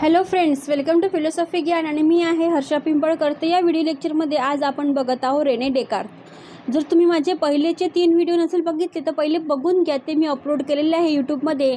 Hello friends welcome to philosophy ज्ञान आणि मी आहे हर्षा पिंपळकर. तर या व्हिडिओ लेक्चरमध्ये आज आपण बघत आहोत रेने डेकार जर तुम्ही माझे पहिलेचे तीन व्हिडिओ नसेल बघितले तर पहिले बघून घ्या. ते मी अपलोड केलेले आहे यूट्यूबमध्ये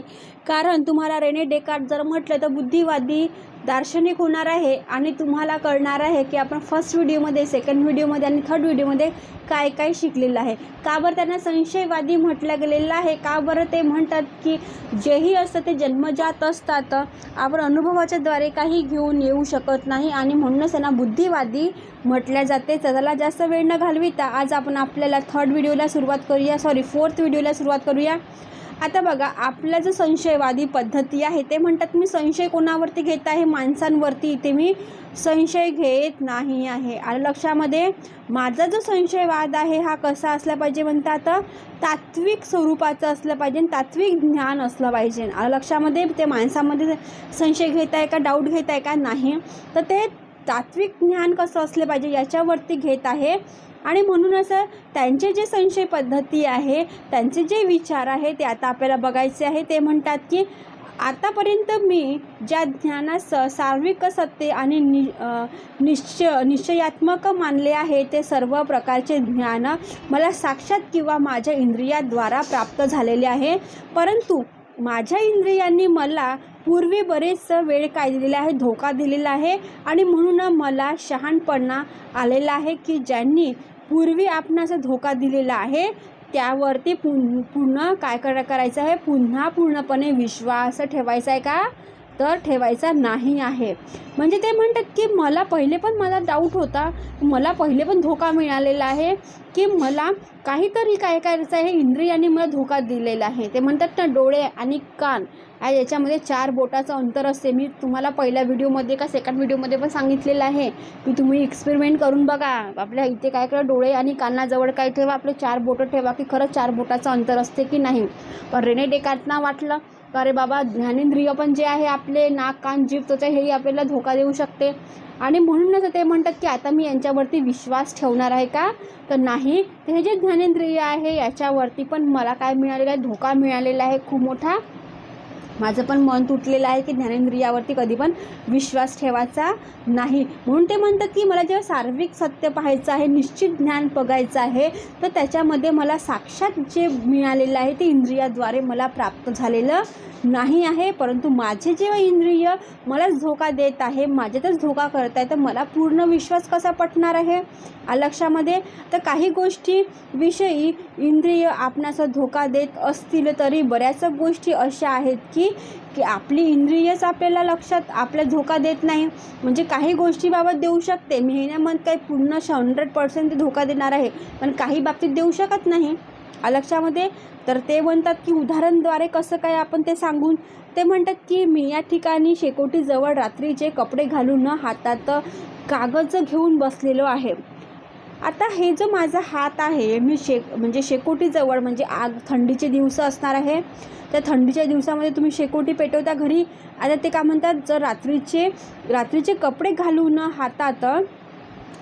कारण तुम्हाला रेने डेकार जर म्हटलं तर बुद्धिवादी दार्शनिक होणार आहे आणि तुम्हाला कळणार आहे की आपण फर्स्ट व्हिडिओमध्ये सेकंड व्हिडिओमध्ये आणि थर्ड व्हिडिओमध्ये काय काय शिकलेलं आहे. का बरं त्यांना संशयवादी म्हटलं गेलेलं आहे? का बरं ते म्हणतात की जेही असतं ते जन्मजात असतात. आपण अनुभवाच्या द्वारे काही घेऊन येऊ शकत नाही आणि म्हणूनच त्यांना बुद्धिवादी म्हटल्या जाते. त्याला जास्त वेळ न घालविता आज आपण आपल्याला थर्ड व्हिडिओला सुरुवात करूया. सॉरी फोर्थ व्हिडिओला सुरुवात करूया. आता बघा आपला जो संशयवादी पद्धती आहे ते म्हणतात मी संशय कोणावरती घेत आहे? माणसांवरती इथे मी संशय घेत नाही आहे. आणि लक्षामध्ये माझा जो संशयवाद आहे हा कसा असला पाहिजे म्हणतात तात्विक स्वरूपाचं असलं पाहिजे तात्विक ज्ञान असलं पाहिजे. आणि लक्षामध्ये ते माणसामध्ये संशय घेत आहे का डाऊट घेत आहे का? नाही. तर ते तात्विक ज्ञान कसं असलं पाहिजे याच्यावरती घेत आहे. आणि म्हणून असं त्यांचे जे संशय पद्धती आहे त्यांचे जे विचार आहे ते आता आपल्याला बघायचे आहे. ते म्हणतात की आतापर्यंत मी ज्या ज्ञानास सार्विक सत्य आणि नि निश्चय निश्चयात्मक मानले आहे ते सर्व प्रकारचे ज्ञान मला साक्षात किंवा माझ्या इंद्रियाद्वारा प्राप्त झालेले आहे. परंतु माझ्या इंद्रियांनी मला पूर्वी बरेच वेळ काय दिलेला आहे? धोका दिलेला आहे. आणि म्हणून मला शहाणपणा आलेला आहे की ज्यांनी पूर्वी आपणास धोका दिलेला आहे त्यावरती पुन पुन्हा काय करा करायचं आहे? पुन्हा पूर्णपणे विश्वास ठेवायचा आहे का? तर ठेवायचा नाही आहे. म्हणजे ते म्हणतात की मला पहिले पण मला डाऊट होता मला पहिले पण धोका मिळालेला आहे की मला काहीतरी काय करायचं आहे? इंद्रियाने मला धोका दिलेला आहे. ते म्हणतात ना डोळे आणि कान आणि याच्यामध्ये चार बोटाचं अंतर असते. मी तुम्हाला पहिल्या व्हिडिओमध्ये का सेकंड व्हिडिओमध्ये पण सांगितलेलं आहे की तुम्ही एक्सपेरिमेंट करून बघा. आपल्या इथे काय करा डोळे आणि कानाजवळ काय ठेवा आपले चार बोटं ठेवा की खरंच चार बोटाचं अंतर असते की नाही. पण रेने डेकार्टना वाटलं. का अरे बाबा ज्ञानेंद्रिय पण जे आहे आपले नाक कान जीभ त्वचा हेही आपल्याला धोका देऊ शकते. आणि म्हणूनच ते म्हणतात की आता मी यांच्यावरती विश्वास ठेवणार आहे का? तर नाही. तर हे जे ज्ञानेंद्रिय आहे याच्यावरती पण मला काय मिळालेलं आहे? धोका मिळालेला आहे. खूप मोठा माझं पण मन तुटलेलं आहे की ज्ञानेंद्रियावरती कधी पण विश्वास ठेवायचा नाही. म्हणून ते म्हणतात की मला जेव्हा सार्विक सत्य पाहायचं आहे निश्चित ज्ञान बघायचं आहे तर त्याच्यामध्ये मला साक्षात जे मिळालेलं आहे ते इंद्रियाद्वारे मला प्राप्त झालेलं नाही आहे परंतु माझे जेव्हा इंद्रिय मलाच धोका देत आहे माझ्यातच धोका करत आहे तर मला पूर्ण विश्वास कसा पटणार आहे? आ लक्षामध्ये तर काही गोष्टी विषयी इंद्रिय आपणाचा धोका देत असतील तरी बऱ्याच गोष्टी अशा आहेत की की आपली इंद्रियच आपल्याला लक्षात आपल्या धोका देत नाही. म्हणजे काही गोष्टीबाबत देऊ शकते. महिन्यामध्ये काही पूर्ण हंड्रेड पर्सेंट धोका देणार आहे पण काही बाबतीत देऊ शकत नाही. अलक्षामध्ये. लक्षामध्ये तर ते म्हणतात की उदाहरणद्वारे कसं काय आपण ते सांगून ते म्हणतात की मी या ठिकाणी शेकोटीजवळ रात्रीचे कपडे घालून हातात कागद घेऊन बसलेलो आहे. आता हे जो माझा हात आहे मी शे म्हणजे शेकोटीजवळ म्हणजे आग थंडीचे दिवस असणार आहे. त्या थंडीच्या दिवसामध्ये तुम्ही शेकोटी पेटवता घरी. आता ते काय म्हणतात जर रात्रीचे रात्रीचे कपडे घालून हातात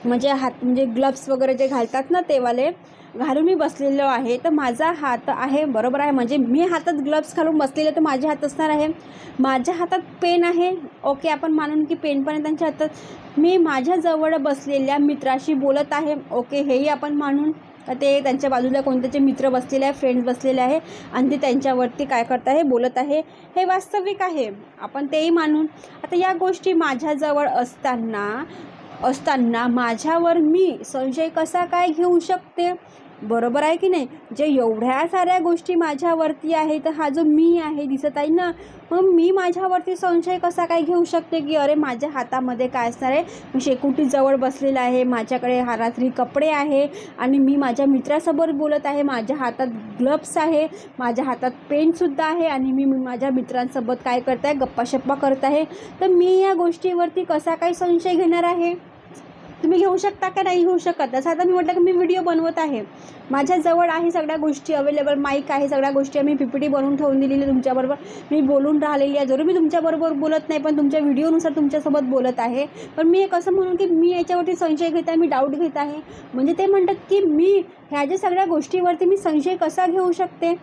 म्हणजे हात म्हणजे ग्लव्स वगैरे जे घालतात ना तेवाले घालून मी बसलेलो आहे. तर माझा हात आहे बरोबर आहे. म्हणजे मी हातात ग्लव्स घालून बसलेले तर माझे हात असणार आहे. माझ्या हातात पेन आहे. ओके आपण मानून की पेन पण आहे त्यांच्या हातात. मी माझ्याजवळ बसलेल्या मित्राशी बोलत आहे. ओके हेही आपण मानून ते त्यांच्या बाजूला कोणत्याचे मित्र बसलेले आहे फ्रेंड्स बसलेले आहे आणि ते त्यांच्यावरती काय करत आहे बोलत आहे हे वास्तविक आहे. आपण तेही मानून. आता या गोष्टी माझ्याजवळ असताना असताना माझ्यावर मी संशय कसा काय घेऊ शकते? बरोबर आहे की नाही? जे एवढ्या साऱ्या गोष्टी माझ्यावरती आहे तर हा जो मी आहे दिसत आहे ना मग मी माझ्यावरती संशय कसा काय घेऊ शकते की अरे माझ्या हातामध्ये काय असणार आहे? मी शेकुटीजवळ बसलेला आहे माझ्याकडे हा रात्री कपडे आहे आणि मी माझ्या मित्रासोबत बोलत आहे माझ्या हातात ग्लव्स आहे माझ्या हातात पेनसुद्धा आहे आणि मी माझ्या मित्रांसोबत काय करत आहे? गप्पाशप्पा करत आहे. तर मी या गोष्टीवरती कसा काय संशय घेणार आहे? तुम्ही घेऊ शकता का नाही घेऊ शकत? तसं आता मी म्हटलं की मी व्हिडिओ बनवत आहे. माझ्याजवळ आहे सगळ्या गोष्टी अवेलेबल माईक आहे सगळ्या गोष्टी मी पी पी टी बनवून ठेवून दिलेली आहे तुमच्याबरोबर. मी बोलून राहिलेली आहे. जरूर मी तुमच्याबरोबर बोलत नाही पण तुमच्या व्हिडिओनुसार तुमच्यासोबत बोलत आहे. पण मी एक असं म्हणून की मी याच्यावरती संशय घेत आहे मी डाऊट घेत आहे. म्हणजे ते म्हणतात की मी ह्या ज्या सगळ्या गोष्टीवरती मी संशय कसा घेऊ शकते?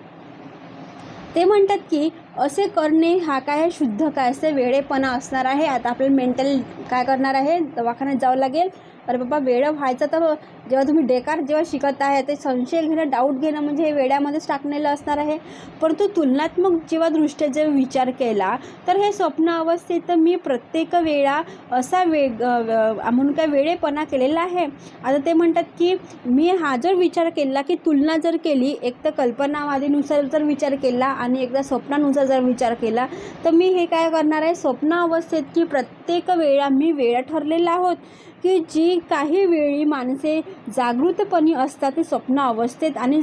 ते म्हणतात की असे करणे हा काय शुद्ध काय असे? वेळेपणा असणार आहे. आता आपल्याला मेंटल काय करणार आहे? दवाखान्यात जावं लागेल. अरे बाबा वेळ व्हायचं तर जेव्हा तुम्ही डेकार जेव्हा शिकत आहे ते संशय घेणं डाऊट घेणं म्हणजे हे वेड्यामध्येच टाकलेलं असणार आहे. परंतु तुलनात्मक जेव्हा दृष्ट्या जेव्हा विचार केला तर हे स्वप्न अवस्थेत मी प्रत्येक वेळा असा वेग म्हणून काय वेळेपणा केलेला आहे. आता ते म्हणतात की मी हा जर विचार केला की तुलना जर केली एक तर कल्पनावादीनुसार जर विचार केला आणि एकदा स्वप्नानुसार जर विचार केला तर मी हे काय करणार आहे? स्वप्न अवस्थेत की प्रत्येक वेळा मी वेळा ठरलेला आहोत. की जी काही वेळी माणसे जागृतपणी असतात ते स्वप्न अवस्थेत आणि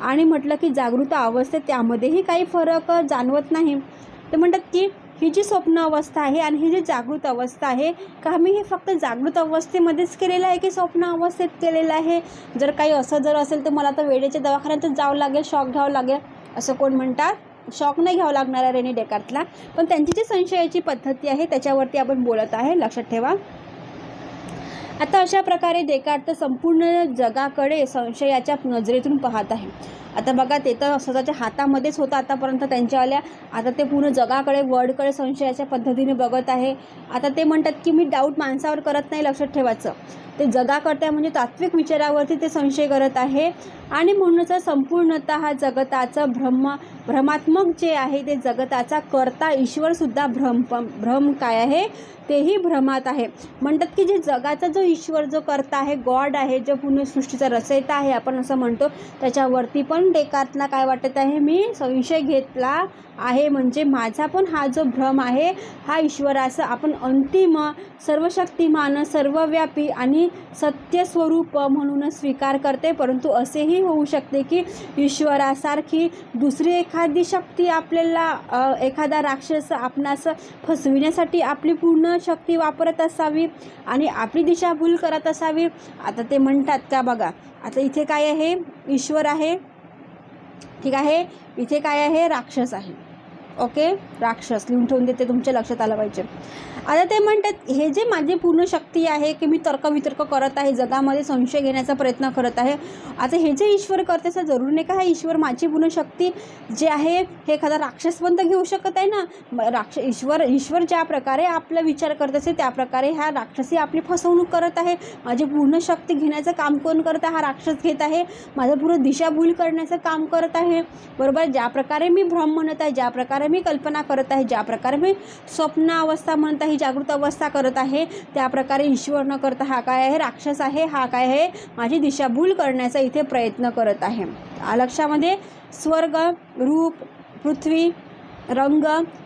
आणि म्हटलं की जागृत अवस्थेत त्यामध्येही काही फरक जाणवत नाही. ते म्हणतात की ही जी स्वप्न अवस्था आहे आणि ही जी जागृत अवस्था आहे का मी हे फक्त जागृत अवस्थेमध्येच केलेलं आहे की स्वप्न अवस्थेत केलेलं आहे? जर काही असं जर असेल तर मला तर वेळेच्या दवाखान्यातच जावं लागेल शॉक घ्यावं लागेल. असं कोण म्हणतात? शॉक नाही घ्यावं लागणार आहे रेनी डेकार्टला पण त्यांची जी संशयाची पद्धती आहे त्याच्यावरती आपण बोलत आहे. लक्षात ठेवा. आता अशा प्रकारे देकार्त संपूर्ण जगाकडे संशयाच्या नजरेतून पाहत आहे. आता बघा ते तर स्वतःच्या हातामध्येच होतं आतापर्यंत. त्यांच्यावाल्या आता ते पूर्ण जगाकडे वर्ल्डकडे संशयाच्या पद्धतीने बघत आहे. आता ते म्हणतात की मी डाऊट माणसावर करत नाही लक्षात ठेवायचं. ते जगाकरता म्हणजे तात्विक विचारावरती ते संशय करत आहे. आणि म्हणूनच संपूर्णतः हा जगताचं भ्रम भ्रमात्मक जे आहे ते जगताचा करता ईश्वरसुद्धा भ्रम भ्रम काय आहे? तेही भ्रमात आहे. म्हणतात की जे जगाचा जो ईश्वर जो करता आहे गॉड आहे जो पूर्ण सृष्टीचा रचयिता आहे आपण असं म्हणतो त्याच्यावरती पण डेकातला काय वाटत आहे? मी संशय घेतला आहे. म्हणजे माझा पण हा जो भ्रम आहे हा ईश्वराचा आपण अंतिम सर्वशक्तिमान सर्वव्यापी आणि सत्यस्वरूप म्हणून स्वीकार करते. परंतु असेही होऊ शकते की ईश्वरासारखी दुसरी एखादी शक्ती आपल्याला एखादा राक्षस आपणास फसविण्यासाठी आपली पूर्ण शक्ती वापरत असावी आणि आपली दिशाभूल करत असावी. आता ते म्हणतात का बघा? आता इथे काय आहे? ईश्वर आहे. ठीक आहे? इथे काय आहे? राक्षस आहे. ओके? राक्षस लिहून ठेवून देते तुमच्या लक्षात आलं पाहिजे. आता ते म्हणतात हे जे माझी पूर्ण शक्ती आहे की मी तर्कवितर्क करत आहे जगामध्ये संशय घेण्याचा प्रयत्न करत आहे आता हे जे ईश्वर करते असं जरूर नाही का हा ईश्वर माझी पूर्ण शक्ती जे आहे हे एखादा राक्षस पण तर घेऊ शकत आहे ना? राक्ष ईश्वर ईश्वर ज्या प्रकारे आपला विचार करत असे त्या प्रकारे ह्या राक्षसी आपली फसवणूक करत आहे. माझी पूर्ण शक्ती घेण्याचं काम कोण करत आहे? हा राक्षस घेत आहे. माझं पूर्ण दिशाभूल करण्याचं काम करत आहे. बरोबर? ज्या प्रकारे मी भ्रम म्हणत आहे ज्या प्रकारे मी कल्पना करत आहे ज्या प्रकारे मी स्वप्न अवस्था म्हणत आहे जागृत अवस्था करत आहे त्या प्रकारे ईश्वर न करता हा काय आहे राक्षस आहे हा काय आहे माझी दिशाभूल करण्याचा इथे प्रयत्न करत आहे. लक्षामध्ये स्वर्ग रूप पृथ्वी रंग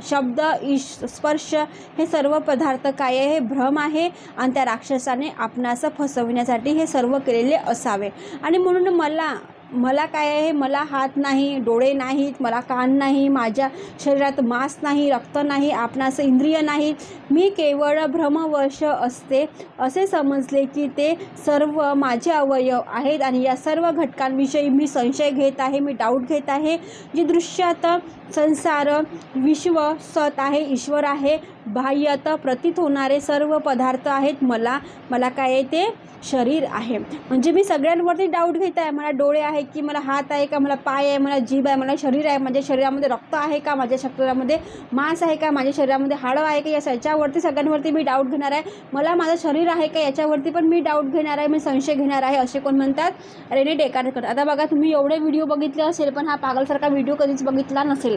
शब्द ईश स्पर्श हे सर्व पदार्थ काय आहे हे भ्रम आहे आणि त्या राक्षसाने आपणास फसवण्यासाठी हे सर्व केलेले असावे. आणि म्हणून मला मला काय आहे? मला हात नाही डोळे नाहीत मला कान नाही माझ्या शरीरात मांस नाही रक्त नाही आपणास इंद्रिय नाही. मी केवळ भ्रमवश असते. असे समजले की ते सर्व माझे अवयव आहेत आणि या सर्व घटकांविषयी मी संशय घेत आहे मी डाऊट घेत आहे. जी दृश्यात संसार विश्व सत आहे ईश्वर आहे बाह्यता प्रतीत होणारे सर्व पदार्थ आहेत मला. मला काय आहे ते शरीर आहे. म्हणजे मी सगळ्यांवरती डाऊट घेत आहे. मला डोळे आहे की मला हात आहे का? मला पाय आहे मला जीभ आहे मला शरीर आहे. माझ्या शरीरामध्ये रक्त आहे का? माझ्या शरीरामध्ये मांस आहे का? माझ्या शरीरामध्ये हाडं आहे का? या याच्यावरती सगळ्यांवरती मी डाऊट घेणार आहे. मला माझं शरीर आहे का? याच्यावरती पण मी डाऊट घेणार आहे. मी संशय घेणार आहे असे कोण म्हणतात? रेने डेकार करतात आता बघा तुम्ही एवढे व्हिडिओ बघितले असेल पण हा पागलसारखा व्हिडिओ कधीच बघितला नसेल.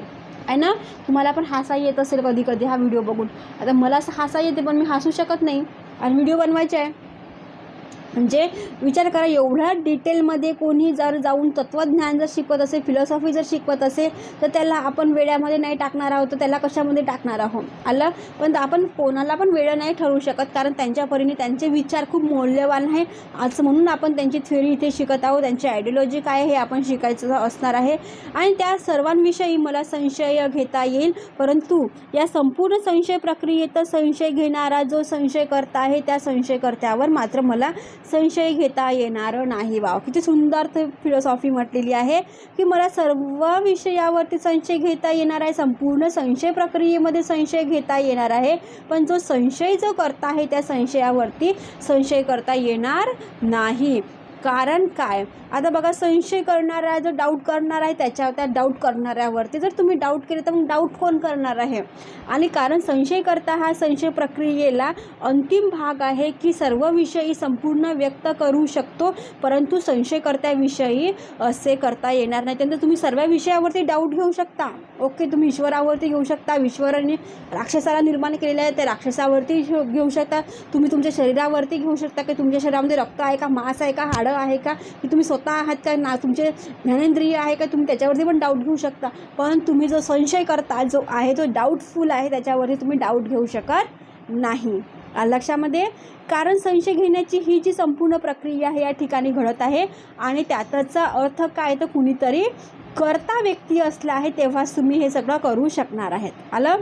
आहे ना? तुम्हाला पण हसा येत असेल कधी कधी हा व्हिडिओ बघून. आता मला असं हसा येते पण मी हसू शकत नाही. आणि व्हिडिओ बनवायचे आहे. म्हणजे विचार करा एवढ्या डिटेलमध्ये कोणी जर जाऊन तत्त्वज्ञान जर शिकवत असेल फिलॉसॉफी जर शिकवत असेल तर त्याला आपण वेड्यामध्ये नाही टाकणार आहोत तर त्याला कशामध्ये टाकणार आहोत? आलं? पण आपण कोणाला पण वेळ नाही ठरवू शकत कारण त्यांच्या परीने त्यांचे विचार खूप मौल्यवान आहे. आज म्हणून आपण त्यांची थ्योरी इथे शिकत आहोत त्यांची आयडिओलॉजी काय आहे हे आपण शिकायचं असणार आहे. आणि त्या सर्वांविषयी मला संशय घेता येईल परंतु या संपूर्ण संशय प्रक्रियेत संशय घेणारा जो संशयकर्ता आहे त्या संशयकर्त्यावर मात्र मला संशय घेता येणार नाही. वाव किती सुंदर ते फिलॉसॉफी म्हटलेली आहे की मला सर्व विषयावरती संशय घेता येणार आहे. संपूर्ण संशय प्रक्रियेमध्ये संशय घेता येणार आहे. पण जो संशय जो करता आहे त्या संशयावरती संशय करता येणार नाही. कारण काय? आता बघा संशय करणारा जो डाऊट करणार आहे त्याच्या त्या डाऊट करणाऱ्यावरती जर तुम्ही डाऊट केले तर मग डाऊट कोण करणार आहे? आणि कारण संशय करता हा संशय प्रक्रियेला अंतिम भाग आहे की सर्व विषयी संपूर्ण व्यक्त करू शकतो परंतु संशयकर्त्याविषयी असे करता येणार नाही. त्यानंतर तुम्ही सर्व विषयावरती डाऊट घेऊ शकता. ओके तुम्ही ईश्वरावरती घेऊ शकता. ईश्वराने राक्षसाला निर्माण केलेलं आहे त्या राक्षसावरती घेऊ घेऊ शकता. तुम्ही तुमच्या शरीरावरती घेऊ शकता की तुमच्या शरीरामध्ये रक्त आहे का मांस आहे का हाडं आहे का? की तुम्ही स्वतः आहात का? ना तुमचे ज्ञानेंद्रिय आहे का? तुम्ही त्याच्यावरती पण डाऊट घेऊ शकता. पण तुम्ही जो संशय करता जो आहे तो डाऊटफुल आहे त्याच्यावरती तुम्ही डाऊट घेऊ शकत नाही. लक्षामध्ये? कारण संशय घेण्याची ही जी संपूर्ण प्रक्रिया आहे या ठिकाणी घडत आहे आणि त्याचा अर्थ काय तर कुणीतरी करता व्यक्ती असला आहे तेव्हाच तुम्ही हे सगळं करू शकणार आहेत. आलं?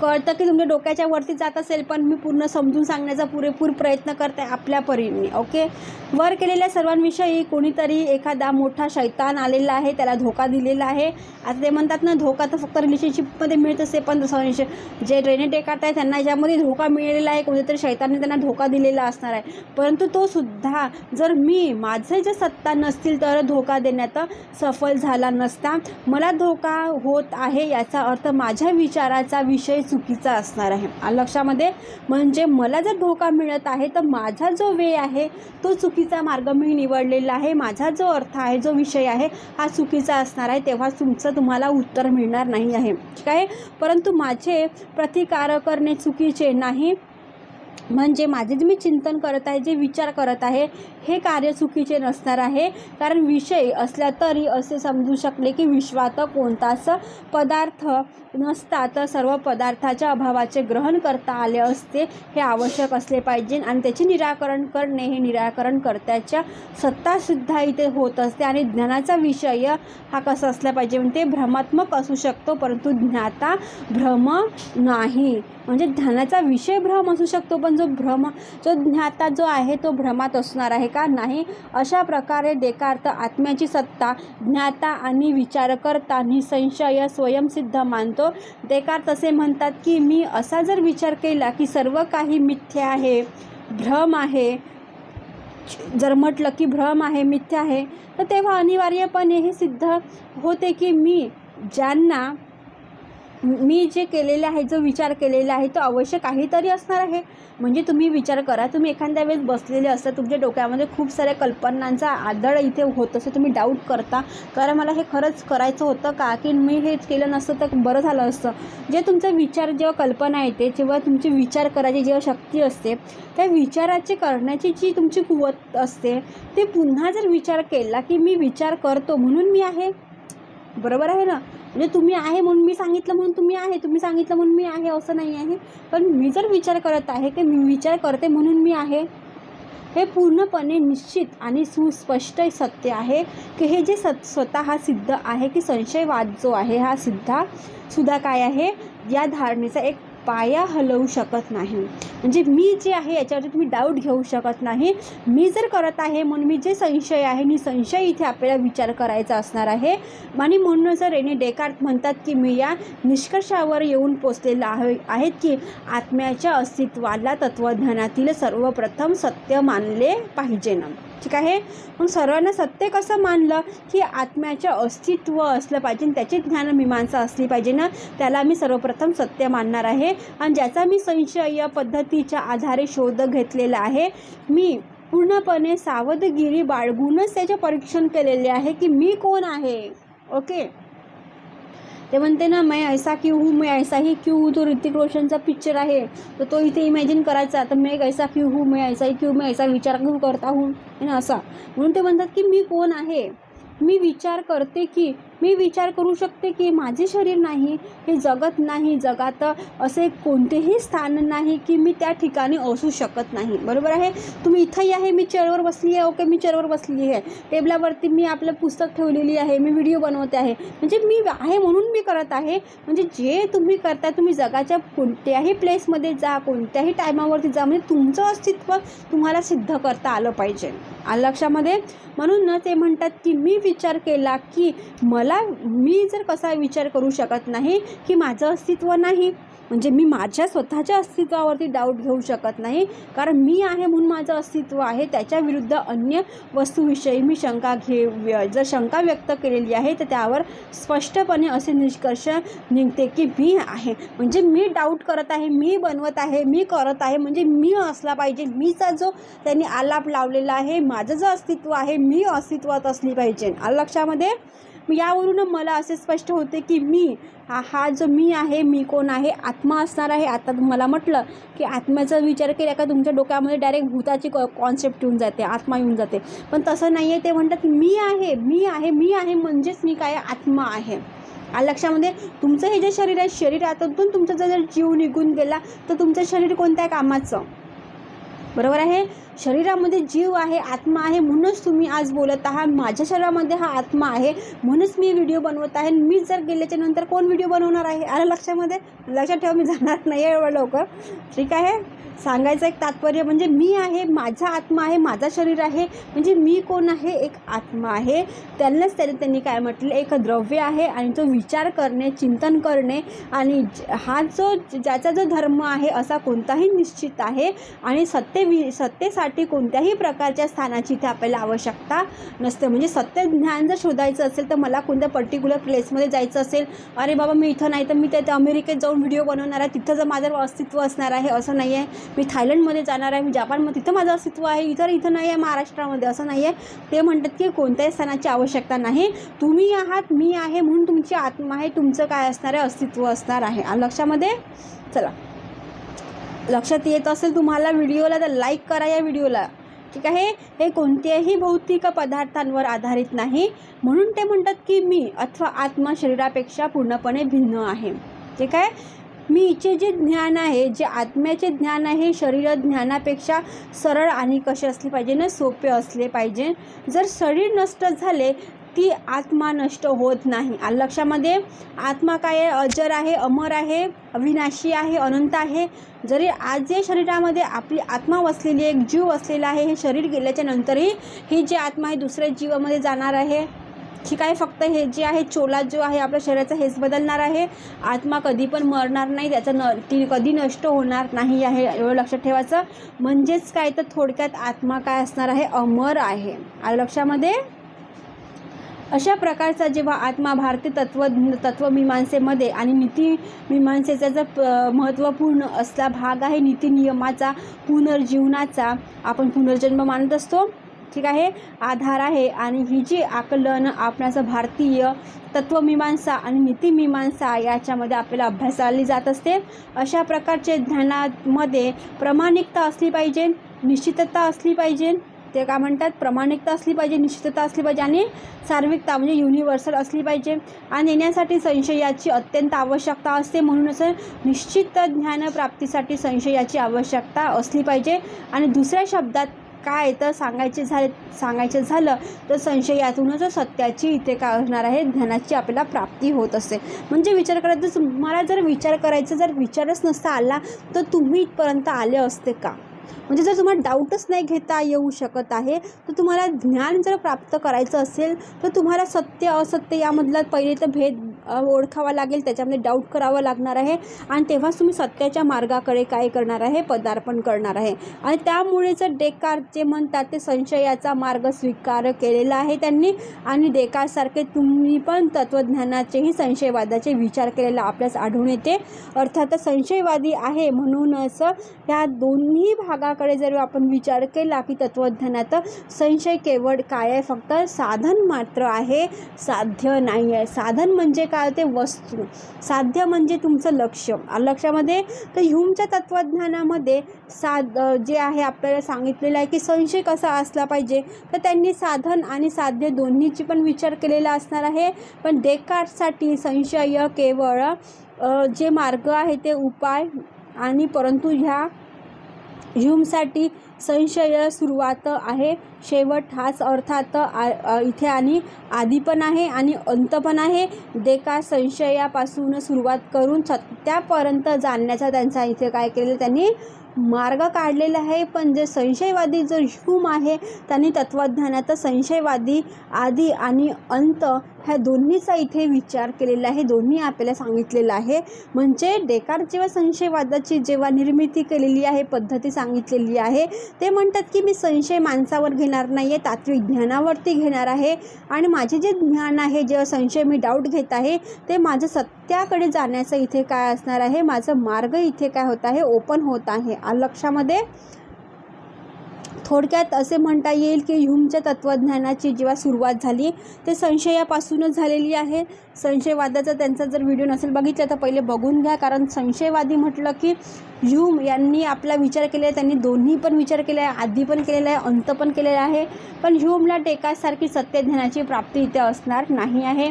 कळतं की तुमच्या डोक्याच्या वरती जात असेल पण मी पूर्ण समजून सांगण्याचा पुरेपूर प्रयत्न करते आपल्या परीने ओके वर केलेल्या सर्वांविषयी कोणीतरी एखादा मोठा शैतान आलेला आहे त्याला धोका दिलेला आहे. आता ते म्हणतात ना धोका तर फक्त रिलेशनशिपमध्ये मिळत असते पण संशय जे ड्रेनेट टेकाट आहे त्यांना याच्यामध्ये धोका मिळालेला आहे कोणीतरी शैतानने त्यांना धोका दिलेला असणार आहे. परंतु तो सुद्धा जर मी माझे जे सत्ता नसतील तर धोका देण्यात सफल झाला नसता. मला धोका होत आहे याचा अर्थ माझ्या विचाराचा विषय चुकीचा असणार आहे. लक्षामध्ये म्हणजे मला जर धोका मिळत आहे तर माझा जो वे आहे तो चुकीचा मार्ग मी निवडलेला आहे. माझा जो अर्थ आहे जो विषय आहे हा चुकीचा असणार आहे. तेव्हा तुमचं तुम्हाला उत्तर मिळणार नाही आहे. ठीक आहे? परंतु माझे प्रतिकार करणे चुकीचे नाही. म्हणजे माझे जे मी चिंतन करत आहे जे विचार करत आहे हे कार्य चुकीचे नसणार आहे. कारण विषय असल्या तरी असे समजू शकले की विश्वात कोणताच पदार्थ नसता. तर सर्व पदार्थाच्या अभावाचे ग्रहण करता आले असते हे आवश्यक असले पाहिजे. आणि त्याचे निराकरण करणे हे निराकरणकर्त्याच्या सत्तासुद्धा इथे होत असते. आणि ज्ञानाचा विषय हा कसा असला पाहिजे? म्हणजे भ्रमात्मक असू शकतो परंतु ज्ञाता भ्रम नाही. म्हणजे ज्ञानाचा विषय भ्रम असू शकतो पण जो भ्रम जो ज्ञाता जो आहे तो भ्रमात असणार आहे का नाही? अशा प्रकारे देकार्त आत्म्याची सत्ता ज्ञाता आणि विचारकर्ता निसंशय स्वयंसिद्ध मानतो. देकार्त असे म्हणतात की मी असा जर विचार केला की सर्व काही मिथ्या आहे भ्रम आहे जर म्हटलं की भ्रम आहे मिथ्या आहे तर तेव्हा अनिवार्यपणे हे सिद्ध होते की मी ज्यांना मी जे केलेले आहे जो विचार केलेला आहे तो अवश्य काहीतरी असणार आहे. म्हणजे तुम्ही विचार करा तुम्ही एखाद्या वेळेस बसलेले असता तुमच्या डोक्यामध्ये खूप साऱ्या कल्पनांचा आदळ इथे होत असं तुम्ही डाऊट करता. कारण मला हे खरंच करायचं होतं का की मी हेच केलं नसतं तर बरं झालं असतं. जे तुमचा विचार जेव्हा कल्पना येते जेव्हा तुमचे विचार करायची जेव्हा शक्ती असते त्या विचाराचे करण्याची जी तुमची कुवत असते ते पुन्हा जर विचार केला की मी विचार करतो म्हणून मी आहे. बरोबर आहे ना? म्हणजे तुम्ही आहे म्हणून मी सांगितलं म्हणून तुम्ही आहे तुम्ही सांगितलं म्हणून मी आहे असं नाही आहे. पण मी जर विचार करत आहे की मी विचार करते म्हणून मी आहे हे पूर्णपणे निश्चित आणि सुस्पष्ट सत्य आहे की हे जे सत स्वतः सिद्ध आहे की संशयवाद जो आहे हा सिद्धा सुद्धा काय आहे? या धारणेचा एक पाया हलवू शकत नाही. म्हणजे मी जे आहे याच्यावरती तुम्ही डाऊट घेऊ शकत नाही. मी जर करत आहे म्हणून मी जे संशय आहे मी संशय इथे आपल्याला विचार करायचा असणार आहे. आणि म्हणूनच रेने डेकार्ट म्हणतात की मी या निष्कर्षावर येऊन पोचलेला आहे आहेत की आत्म्याच्या अस्तित्वाला तत्त्वज्ञानातील सर्वप्रथम सत्य मानले पाहिजे ना? ठीक आहे? मग सर्वांना सत्य कसं मानलं की आत्म्याचं अस्तित्व असलं पाहिजे आणि त्याची ज्ञान मीमांसा असली पाहिजे ना? त्याला मी सर्वप्रथम सत्य मानणार आहे. आणि ज्याचा मी संशय पद्धतीच्या आधारे शोध घेतलेला आहे मी पूर्णपणे सावधगिरी बाळगूनच त्याचे परीक्षण केलेले आहे की मी कोण आहे? ओके? ते म्हणते ना मैं ऐसा क्यों हूँ? मैं ऐसा ही क्यों हूँ? तो ऋतिक रोशनचा पिक्चर आहे तर तो इथे इमॅजिन करायचा. तर मैं एक ऐसा क्यों हूँ? मैं ऐसा ही क्यों? मैं ऐसा विचार क्यों करता हूँ ना असा. म्हणून ते म्हणतात की मी कोण आहे? मी विचार करते की मी विचार करू शकते की माझे शरीर नाही हे जगत नाही जगात असे कोणतेही स्थान नाही की मी त्या ठिकाणी असू शकत नाही. बरोबर आहे? तुम्ही इथंही आहे मी चेअरवर बसली आहे ओके मी चेअरवर बसली आहे. टेबलावरती मी आपलं पुस्तक ठेवलेली आहे मी व्हिडिओ बनवते आहे. म्हणजे मी आहे म्हणून मी करत आहे. म्हणजे जे तुम्ही करता तुम्ही जगाच्या कोणत्याही प्लेसमध्ये जा कोणत्याही टायमावरती जा म्हणजे तुमचं अस्तित्व तुम्हाला सिद्ध करता आलं पाहिजे. लक्षामध्ये? म्हणून ना ते म्हणतात की मी विचार केला की मला मला मी जर कसा विचार करू शकत नाही की माझं अस्तित्व नाही म्हणजे मी माझ्या स्वतःच्या अस्तित्वावरती डाऊट घेऊ शकत नाही कारण मी आहे म्हणून माझं अस्तित्व आहे त्याच्या विरुद्ध अन्य वस्तूविषयी मी शंका घे व्य- जर शंका व्यक्त केलेली आहे तर त्यावर स्पष्टपणे असे निष्कर्ष निघते की मी आहे. म्हणजे मी डाऊट करत आहे मी बनवत आहे मी करत आहे म्हणजे मी असला पाहिजे मीचा जो त्यांनी आलाप लावलेला आहे माझं जो अस्तित्व आहे मी अस्तित्वात असली पाहिजे. लक्षामध्ये? यावरून मला असे स्पष्ट होते की मी हा हा जो मी आहे मी कोण आहे आत्मा असणार आहे. आता मला म्हटलं की आत्म्याचा विचार केला का तुमच्या डोक्यामध्ये डायरेक्ट भूताची कॉन्सेप्ट येऊन जाते आत्मा येऊन जाते. पण तसं नाही आहे ते म्हणतात मी आहे मी आहे मी आहे म्हणजेच मी काय आत्मा आहे. लक्षामध्ये तुमचं हे जे शरीर आहे शरीरातून तुमचा जर जीव निघून गेला तर तुमचं शरीर कोणत्या कामाचं? बरोबर आहे? शरीरामध्ये जीव आहे आत्मा आहे म्हणूनच तुम्ही आज बोलत आहात. माझ्या शरीरामध्ये हा आत्मा आहे म्हणूनच मी व्हिडिओ बनवत आहे. मी जर गेल्याच्यानंतर कोण व्हिडिओ बनवणार आहे? आलं लक्षामध्ये? लक्षात ठेवा मी जाणार नाही आहे एवढं लवकर. ठीक आहे? सांगायचं एक तात्पर्य म्हणजे मी आहे माझा आत्मा आहे माझा शरीर आहे. म्हणजे मी कोण आहे? एक आत्मा आहे. त्यांनाच त्याने त्यांनी काय म्हटलं? एक द्रव्य आहे आणि तो विचार करणे चिंतन करणे आणि हा जो ज्याचा जो धर्म आहे असा कोणताही निश्चित आहे आणि सत्य वि सत्तेसाठी कोणत्याही प्रकारच्या स्थानाची इथे आपल्याला आवश्यकता नसते. म्हणजे सत्य ज्ञान जर शोधायचं असेल तर मला कोणत्या पर्टिक्युलर प्लेसमध्ये जायचं असेल? अरे बाबा मी इथं नाही तर मी ते अमेरिकेत जाऊन व्हिडिओ बनवणार आहे. तिथं जर माझं अस्तित्व असणार आहे असं नाही आहे मी थायलंडमध्ये जाणार आहे मी जापानमध्ये तिथं माझं अस्तित्व आहे इतर इथं नाही आहे महाराष्ट्रामध्ये असं नाही आहे ते म्हणतात की कोणत्याही स्थानाची आवश्यकता नाही. तुम्ही आहात मी आहे म्हणून तुमची आत्मा आहे तुमचं काय असणार आहे? अस्तित्व असणार आहे. लक्षामध्ये? चला. लक्षात येत असेल तुम्हाला व्हिडिओला तर लाईक करा या व्हिडिओला. ठीक आहे? हे कोणत्याही भौतिक पदार्थांवर आधारित नाही. म्हणून ते म्हणतात की मी अथवा आत्मा शरीरापेक्षा पूर्णपणे भिन्न आहे. ठीक आहे? मीचे जे ज्ञान आहे जे आत्म्याचे ज्ञान आहे शरीर ज्ञानापेक्षा सरळ आणि कसे असले पाहिजे ना? सोपे असले पाहिजे. जर शरीर नष्ट झाले ती आत्मा नष्ट होत नाही. लक्षामध्ये? आत्मा काय आहे? अजर आहे अमर आहे अविनाशी आहे अनंत आहे. जरी आज जे शरीरामध्ये आपली आत्मा वसलेली एक जीव असलेला आहे हे शरीर गेल्याच्या नंतरही ही जी आत्मा आहे दुसऱ्या जीवामध्ये जाणार आहे. ठीक आहे फक्त हे जे आहे चोला जो आहे आपल्या शरीराचा हेच बदलणार आहे. आत्मा कधी पण मरणार नाही त्याचं न ती कधी नष्ट होणार नाही आहे एवढं लक्षात ठेवायचं. म्हणजेच काय? तर थोडक्यात आत्मा काय असणार आहे? अमर आहे. आलं लक्षामध्ये? अशा प्रकारचा जेव्हा आत्मा भारतीय तत्व तत्वमीमांसेमध्ये आणि नीतीमीमांसेचा जर प- महत्त्वपूर्ण असला भाग आहे नीतिनियमाचा पुनर्जीवनाचा आपण पुनर्जन्म मानत असतो ठीक आहे? आधार आहे आणि ही जी आकलन आपणाचं भारतीय तत्वमीमांसा आणि नीतिमीमांसा याच्यामध्ये आपल्याला अभ्यासाली जात असते. अशा प्रकारचे ज्ञानामध्ये प्रामाणिकता असली पाहिजे निश्चितता असली पाहिजे ते काय म्हणतात प्रामाणिकता असली पाहिजे निश्चितता असली पाहिजे आणि सार्विकता म्हणजे युनिव्हर्सल असली पाहिजे. आणि येण्यासाठी संशयाची अत्यंत आवश्यकता असते. म्हणूनच निश्चित ज्ञानप्राप्तीसाठी संशयाची आवश्यकता असली पाहिजे. आणि दुसऱ्या शब्दात काय तर सांगायचे झाले सांगायचं झालं तर संशयातूनच सत्याची इथे काय असणार आहे? ज्ञानाची आपल्याला प्राप्ती होत असते. म्हणजे विचार करायचं तुम्हाला जर विचार करायचा जर विचारच नसता आला तर तुम्ही इथपर्यंत आले असते का? म्हणजे जर तुम्हाला डाऊटच नाही घेता येऊ शकत आहे तर तुम्हाला ज्ञान जर प्राप्त करायचं असेल तर तुम्हाला सत्य असत्य यामधला पहिले तर भेद ओळखावा लागेल त्याच्यामध्ये डाऊट करावं लागणार आहे. आणि तेव्हाच तुम्ही सत्याच्या मार्गाकडे काय करणार आहे? पदार्पण करणार आहे. आणि त्यामुळेच डेकार जे म्हणतात ते संशयाचा मार्ग स्वीकार केलेला आहे त्यांनी. आणि डेकारसारखे तुम्ही पण तत्त्वज्ञानाचेही संशयवादाचे विचार केलेला आपल्यास आढळून येते. अर्थात संशयवादी आहे म्हणूनच ह्या दोन्ही भागाकडे जर आपण विचार केला की तत्त्वज्ञानात संशय केवळ काय आहे? फक्त साधन मात्र आहे. साध्य नाही आहे. साधन म्हणजे काय? ते वस्तू. साध्य म्हणजे तुमचं लक्ष. लक्षामध्ये तर ह्यूमच्या तत्त्वज्ञानामध्ये साध जे आहे आपल्याला सांगितलेलं आहे की संशय कसा असला पाहिजे तर त्यांनी साधन आणि साध्य दोन्हीची पण विचार केलेला असणार आहे. पण डेकार्टसाठी संशय केवळ जे मार्ग आहे ते उपाय आणि परंतु ह्या ह्यूमसाठी संशय सुरुवात आहे. शेवट हाच अर्थात आ- इथे आणि आधी पण आहे आणि अंत पण आहे. देका संशयापासून सुरुवात करून सत्यापर्यंत जाणण्याचा त्यांचा इथे काय केलेलं त्यांनी मार्ग काढलेला आहे. पण जे संशयवादी जो ह्यूम आहे त्यांनी तत्त्वज्ञानात संशयवादी आधी आणि अंत ह्या दोन्हीचा इथे विचार केलेला आहे दोन्ही आपल्याला सांगितलेलं आहे. म्हणजे डेकार जेव्हा संशयवादाची जेव्हा निर्मिती केलेली आहे पद्धती सांगितलेली आहे ते म्हणतात की मी संशय माणसावर घेणार नाही आहे तात्विक ज्ञानावरती घेणार आहे. आणि माझे जे ज्ञान आहे जेव्हा संशय मी डाऊट घेत आहे ते माझं सत्याकडे जाण्याचं इथे काय असणार आहे? माझं मार्ग इथे काय होत आहे? ओपन होत आहे. लक्षामध्ये? थोडक्यात असे म्हणता येईल की ह्यूमच्या तत्त्वज्ञानाची जेव्हा सुरुवात झाली ते संशयापासूनच झालेली आहे. संशयवादाचा त्यांचा जर व्हिडिओ नसेल बघितला तर पहिले बघून घ्या. कारण संशयवादी म्हटलं की ह्यूम यांनी आपला विचार केला आहे त्यांनी दोन्ही पण विचार केला आहे आधी पण केलेला आहे अंत पण केलेला आहे. पण ह्यूमला टेकासारखी सत्यज्ञानाची प्राप्ती इथे असणार नाही आहे.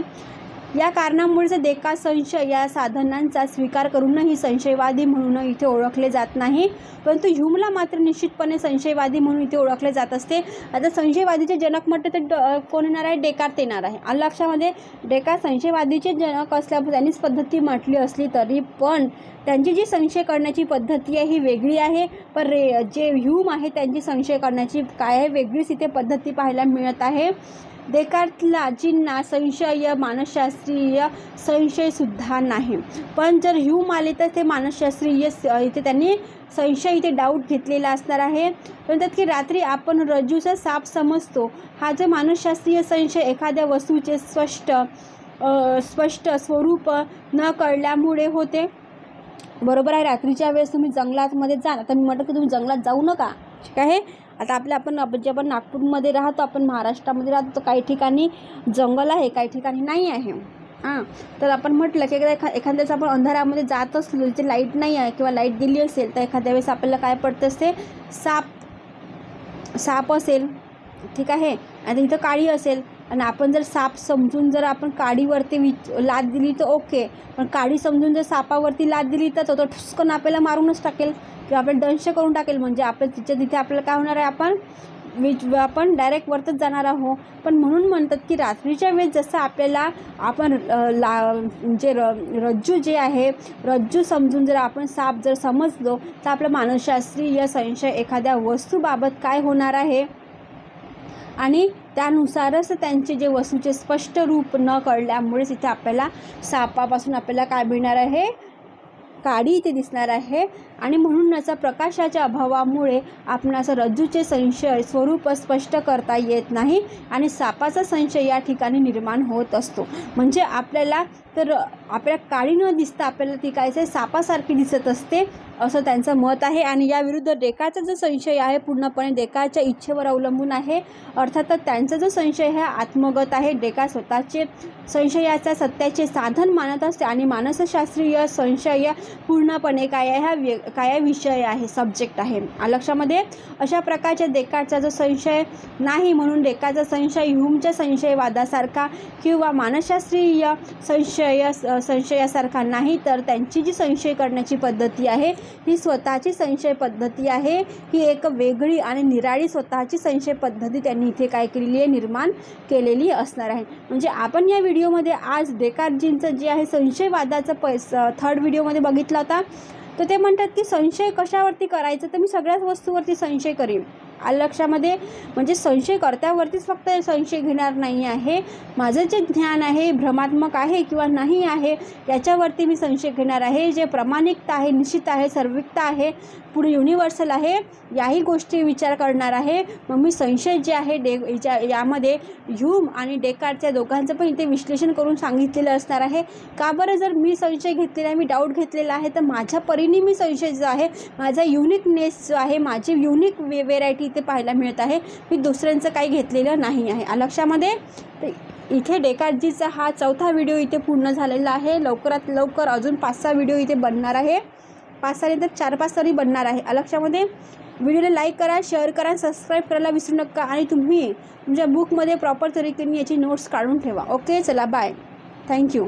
या कारणामुळेच देका संशय या साधनांचा स्वीकार करूनही संशयवादी म्हणून इथे ओळखले जात नाही. परंतु ह्युमला मात्र निश्चितपणे संशयवादी म्हणून इथे ओळखले जात असते. आता संशयवादीचे जनक म्हटले तर ड कोण येणार आहे? डेकार येणार आहे. आलं लक्षामध्ये? डेकार संशयवादीचे जनक असल्यामुळे त्यांनीच पद्धती म्हटली असली तरी पण त्यांची जी संशय करण्याची पद्धती आहे ही वेगळी आहे. पण रे जे ह्यूम आहे त्यांची संशय करण्याची काय आहे वेगळीच इथे पद्धती पाहायला मिळत आहे. देकार्तला जिन्ना संशय मानसशास्त्रीय संशयसुद्धा नाही. पण जर ह्यूम आले तर ते मानसशास्त्रीय स- इथे त्यांनी संशय इथे डाऊट घेतलेला असणार आहे. म्हणतात की रात्री आपण रज्जूचा साप समजतो. हा जो मानसशास्त्रीय संशय एखाद्या वस्तूचे स्पष्ट स्पष्ट स्वरूप न कळल्यामुळे होते. बरोबर आहे रात्रीच्या वेळेस तुम्ही जंगलातमध्ये जा आता मी म्हटलं की तुम्ही जंगलात जाऊ नका. ठीक आहे? आता आपल्या आपण आपण जे आपण नागपूरमध्ये राहतो आपण महाराष्ट्रामध्ये राहतो तर काही ठिकाणी जंगल आहे काही ठिकाणी नाही आहे. हां तर आपण म्हटलं की एखा एखाद्या आपण अंधारामध्ये जात असलो जे लाइट नाही आहे किंवा लाइट दिली असेल तर एखाद्या वेळेस आपल्याला काय पडतं असते साप साप असेल ठीक आहे? आणि इथं काळी असेल आणि आपण जर साप समजून जर आपण काडीवरती विच लाद दिली तर ओके. पण काडी समजून जर सापावरती लाद दिली तर तो तो ठुसकन आपल्याला मारूनच टाकेल किंवा आपल्याला दंश करून टाकेल म्हणजे आपल्या तिच्या तिथे आपल्याला काय होणार आहे आपण विच आपण डायरेक्ट वरतच जाणार आहो पण म्हणून म्हणतात की रात्रीच्या वेळेस जसं आपल्याला आपण ला जे र रज्जू जे आहे रज्जू समजून जर आपण साप जर समजलो तर आपलं मानसशास्त्रीय संशय एखाद्या वस्तूबाबत काय होणार आहे? आणि त्यानुसारच त्यांचे जे वस्तूचे स्पष्ट रूप न कळल्यामुळेच इथे आपल्याला सापापासून आपल्याला काय मिळणार आहे? काडी इथे दिसणार आहे. आणि म्हणूनच प्रकाशाच्या अभावामुळे आपणास रज्जूचे संशय स्वरूप स्पष्ट करता येत नाही आणि सापाचा संशय या ठिकाणी निर्माण होत असतो. म्हणजे आपल्याला तर आपल्या काळी न दिसता आपल्याला ती काय आहे सापासारखी दिसत असते असं त्यांचं मत आहे. आणि याविरुद्ध डेकाचा जो संशय आहे पूर्णपणे डेकाच्या इच्छेवर अवलंबून आहे. अर्थातच त्यांचा जो संशय हा आत्मगत आहे. डेका स्वतःचे संशयाचा सत्याचे साधन मानत असते आणि मानसशास्त्रीय संशय पूर्णपणे काय आहे हा व्य काय विषय आहे सब्जेक्ट आहे. लक्षामध्ये अशा प्रकारच्या डेकाटचा जो संशय नाही म्हणून डेकाचा संशय ह्यूमच्या संशयवादासारखा किंवा मानसशास्त्रीय संशय संशयासारखा नाही तर त्यांची जी संशय करण्याची पद्धती आहे ही स्वतःची संशय पद्धती आहे. ही एक वेगळी आणि निराळी स्वतःची संशय पद्धती त्यांनी इथे काय केलेली आहे? निर्माण केलेली असणार आहे. म्हणजे आपण या व्हिडिओमध्ये आज डेकारजींचं जे आहे संशयवादाचं पैस थर्ड व्हिडिओमध्ये बघितला होता. तर ते म्हणतात की संशय कशावरती करायचं? तर मी सगळ्याच वस्तूवरती संशय करीन. आलं लक्षामध्ये? म्हणजे संशयकर्त्यावरतीच फक्त संशय घेणार नाही आहे. माझं जे ज्ञान आहे भ्रमात्मक आहे किंवा नाही आहे याच्यावरती मी संशय घेणार आहे. जे प्रामाणिकता आहे निश्चित आहे सर्विकता आहे पुढे युनिव्हर्सल आहे याही गोष्टी विचार करणार आहे. मग मी संशय जे आहे डे याच्या यामध्ये ह्यूम आणि डेकारच्या दोघांचं पण इथे विश्लेषण करून सांगितलेलं असणार आहे. का बरं जर मी संशय घेतलेला आहे मी डाऊट घेतलेला आहे तर माझ्या परीने मी संशय जो आहे माझा युनिकनेस जो आहे माझी युनिक वे व्हेरायटी इथे पाहायला मिळत आहे. मी दुसऱ्यांचं काही घेतलेलं नाही आहे. अलक्षामध्ये लक्षामध्ये? तर इथे डेकार्जीचा हा चौथा व्हिडिओ इथे पूर्ण झालेला आहे. लवकरात लवकर अजून पाच सहा व्हिडिओ इथे बनणार आहे. पाच सहा तर चार पाच तरी बनणार आहे. अलक्षामध्ये लक्षामध्ये? व्हिडिओला लाईक करा शेअर करा सबस्क्राईब करायला विसरू नका आणि तुम्ही तुमच्या बुकमध्ये प्रॉपर तरीकेने याची नोट्स काढून ठेवा. ओके? चला बाय थँक्यू